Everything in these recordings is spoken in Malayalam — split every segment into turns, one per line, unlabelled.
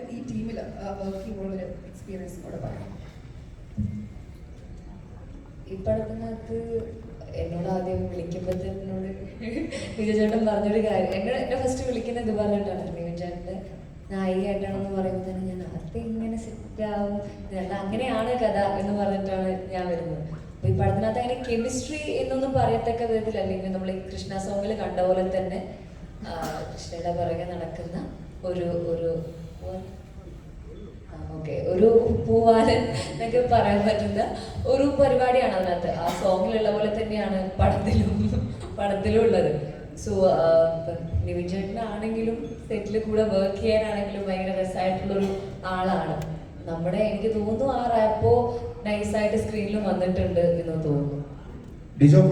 ഈ ടീമിൽ വർക്ക് ചെയ്യുമ്പോൾ ഒരു എക്സ്പീരിയൻസ് കൂടെ പറയാം.
ഈ എന്നോട് ആദ്യം വിളിക്കുമ്പോഴത്തേനോട് വിജയചേട്ടൻ പറഞ്ഞൊരു കാര്യം. എന്നോട് എന്നെ ഫസ്റ്റ് വിളിക്കുന്നത് ഇത് പറഞ്ഞിട്ടാണ് വിജയചേട്ടന്റെ നായികയായിട്ടാണെന്ന് പറയുമ്പോൾ ഞാൻ അത് ഇങ്ങനെ സെറ്റ് ആവും? ഇതല്ല അങ്ങനെയാണ് കഥ എന്ന് പറഞ്ഞിട്ടാണ് ഞാൻ വരുന്നത്. അപ്പൊ ഈ പടത്തിനകത്ത് അങ്ങനെ കെമിസ്ട്രി എന്നൊന്നും പറയത്തക്ക വിധത്തിൽ അല്ലെങ്കിൽ നമ്മൾ ഈ കൃഷ്ണ സോങ്ങിൽ കണ്ട പോലെ തന്നെ കൃഷ്ണയുടെ പുറകെ നടക്കുന്ന ഒരു ഒരു പൂവാലൻ എന്നൊക്കെ പറയാൻ പറ്റുന്ന ഒരു പരിപാടിയാണ് അതിനകത്ത്. ആ സോങ്ങിലുള്ള പോലെ തന്നെയാണ് പടത്തിലും പടത്തിലും ഉള്ളത്. സോ നിവിൻ ചേട്ടനാണെങ്കിലും സെറ്റിൽ കൂടെ വർക്ക് ചെയ്യാനാണെങ്കിലും ഭയങ്കര രസമായിട്ടുള്ളൊരു ആളാണ്. നമ്മുടെ എനിക്ക് തോന്നുന്നു ആ റാപ്പോ നൈസായിട്ട് സ്ക്രീനിൽ വന്നിട്ടുണ്ട് എന്ന് തോന്നുന്നു.
ഡിജോ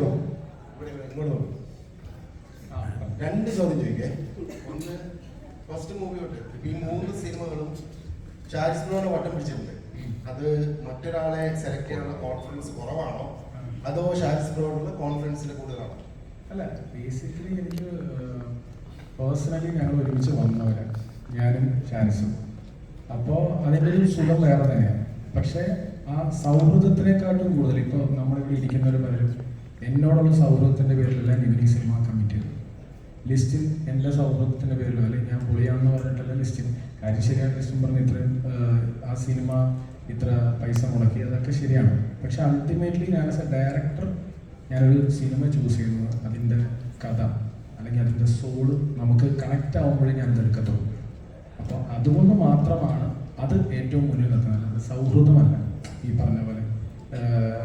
രണ്ട് ചോദ്യം ചോദിക്കേ. ഒന്ന് ഫസ്റ്റ് മൂവി തൊട്ട് ഈ മൂന്ന് സിനിമകളും ബ്രോനെ വട്ടം പിടിച്ചിട്ടുണ്ട്. അത് മറ്റൊരാളെ സെലക്ട് ചെയ്യാനുള്ള കോൺഫിഡൻസ് കുറവാണോ? അതോ ഷാരിസ് ബ്രോനുള്ള കോൺഫിഡൻസിൽ കൂടുതലാണോ?
അല്ല ബേസിക്കലി എനിക്ക് പേഴ്സണലി ഞങ്ങൾ ഒരുമിച്ച് വന്നവരാണ് ഞാനും ഷാരിസും അപ്പോൾ അതിന്റെ ഒരു സുഖം വേറെ തന്നെയാണ്. പക്ഷേ ആ സൗഹൃദത്തിനെക്കാട്ടും കൂടുതൽ ഇപ്പോൾ നമ്മളിവിടെ ഇരിക്കുന്നവർ പലരും എന്നോടുള്ള സൗഹൃദത്തിന്റെ പേരിലല്ല ഈ സിനിമ കമ്മിറ്റ് ചെയ്തു ലിസ്റ്റിൽ എന്റെ സൗഹൃദത്തിന്റെ പേരിലോ അല്ലെങ്കിൽ ഞാൻ പൊളിയാണെന്ന് പറഞ്ഞിട്ടല്ല ലിസ്റ്റിൽ കാര്യം ശരിയാണ് ലിസ്റ്റും പറഞ്ഞ് ഇത്രയും ആ സിനിമ ഇത്ര പൈസ മുടക്കി അതൊക്കെ ശരിയാണ്. പക്ഷെ അൾട്ടിമേറ്റ്ലി ഞാൻ ആസ് എ ഡയറക്ടർ ഞാനൊരു സിനിമ ചൂസ് ചെയ്യുന്നത് അതിന്റെ കഥ അല്ലെങ്കിൽ അതിന്റെ സോൾ നമുക്ക് കണക്റ്റ് ആകുമ്പോഴേ ഞാൻ എടുക്കത്തുള്ളൂ. അപ്പോൾ അതുകൊണ്ട് മാത്രമാണ് അത് ഏറ്റവും മുന്നിൽ അല്ലാതെ സൗഹൃദമല്ല ഈ പറഞ്ഞ പോലെ.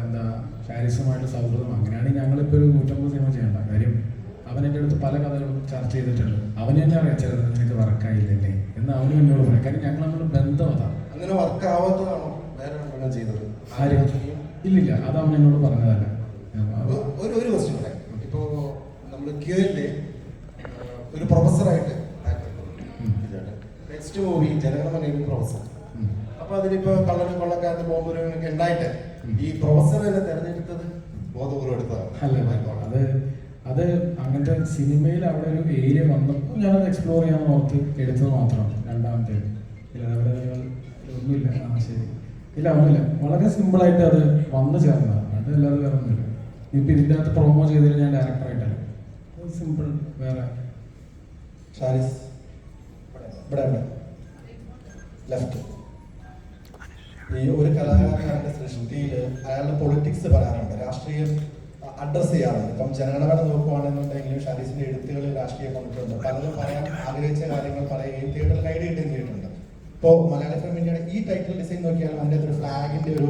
എന്താ ഹാരിസുമായിട്ട് സൗഹൃദം. അങ്ങനെയാണെങ്കിൽ ഞങ്ങളിപ്പോൾ ഒരു നൂറ്റമ്പത് സിനിമ ചെയ്യേണ്ട കാര്യം. അവൻ എന്റെ അടുത്ത് പല കഥകളും ചർച്ച ചെയ്തിട്ടുണ്ട്. അവന് തന്നെ അറിയാം ചിലത് നിനക്ക് വർക്കായില്ലല്ലേ? എന്ന് അവനും എന്നോട് പറയാം. കാര്യം ഞങ്ങൾ നമ്മുടെ ബന്ധം അതാണ്
അങ്ങനെ വർക്ക് ആവാത്തതാണോ വേറെ ചെയ്തത്?
ഇല്ല ഇല്ലില്ല അത് അവൻ എന്നോട് പറഞ്ഞതല്ല.
ഒരു ഒരു ക്വസ്റ്റ്യൻ പറയാം. ഇപ്പോ നമ്മൾ ക്യൂരിലെ ഒരു പ്രൊഫസറായിട്ട്. നെക്സ്റ്റ് മൂവി ജനഗണമനയിൽ പ്രൊഫസർ. അപ്പൊ അതിലിപ്പോ കള്ളനും കൊള്ളക്കാരനും ബോംബുരൊക്കെ ഉണ്ടായിട്ട്. ഈ പ്രൊഫസർ തന്നെ തെരഞ്ഞെടുത്തത്? ബോധപൂർവം എടുത്തതാണ്.
അല്ല അത് അത് അങ്ങനത്തെ സിനിമയിൽ അവിടെ ഒരു ഏരിയ വന്നപ്പോൾ ഞാനത് എക്സ്പ്ലോർ ചെയ്യാൻ ഓർത്ത് എടുത്തത് മാത്രമാണ്. രണ്ടാമത്തെ. അവിടെ ഒന്നുമില്ല. ആ ശരി. ഇല്ല ഒന്നുമില്ല. വളരെ സിമ്പിളായിട്ട് അത് വന്നു ചേർന്നതാണ്. അതല്ലാതെ വേറെ ഒന്നുമില്ല. ഇപ്പം ഇതിന്റെ അകത്ത് പ്രൊമോ ചെയ്തതിൽ ഞാൻ ഡയറക്ടറായിട്ടല്ല സിമ്പിൾ വേറെ
ഷാരിസ്. ഇവിടെ ഇവിടെ. ലെഫ്റ്റ് ഈ ഒരു കലാകാരന്റെ സൃഷ്ടിയിൽ അയാളുടെ പൊളിറ്റിക്സ് പറയാനുണ്ട്. രാഷ്ട്രീയം അഡ്രസ് ചെയ്യാറുണ്ട്. ഇപ്പം ജനഗണമന നോക്കുവാണെന്നുണ്ടെങ്കിലും ഷാരീസിന്റെ എഴുത്തുകൾ രാഷ്ട്രീയം കൊണ്ടിട്ടുണ്ട് പലരും പറയാൻ ആഗ്രഹിച്ച കാര്യങ്ങൾ പറയുകയും തിയേറ്ററിൽ ഗൈഡ് കിട്ടുകയും ചെയ്തിട്ടുണ്ട്. ഇപ്പോൾ മലയാള ഫിലിം ഇന്ത്യയുടെ ഈ ടൈറ്റിൽ ഡിസൈൻ നോക്കിയാൽ അതിന്റെ ഒരു ഫ്ലാഗിന്റെ ഒരു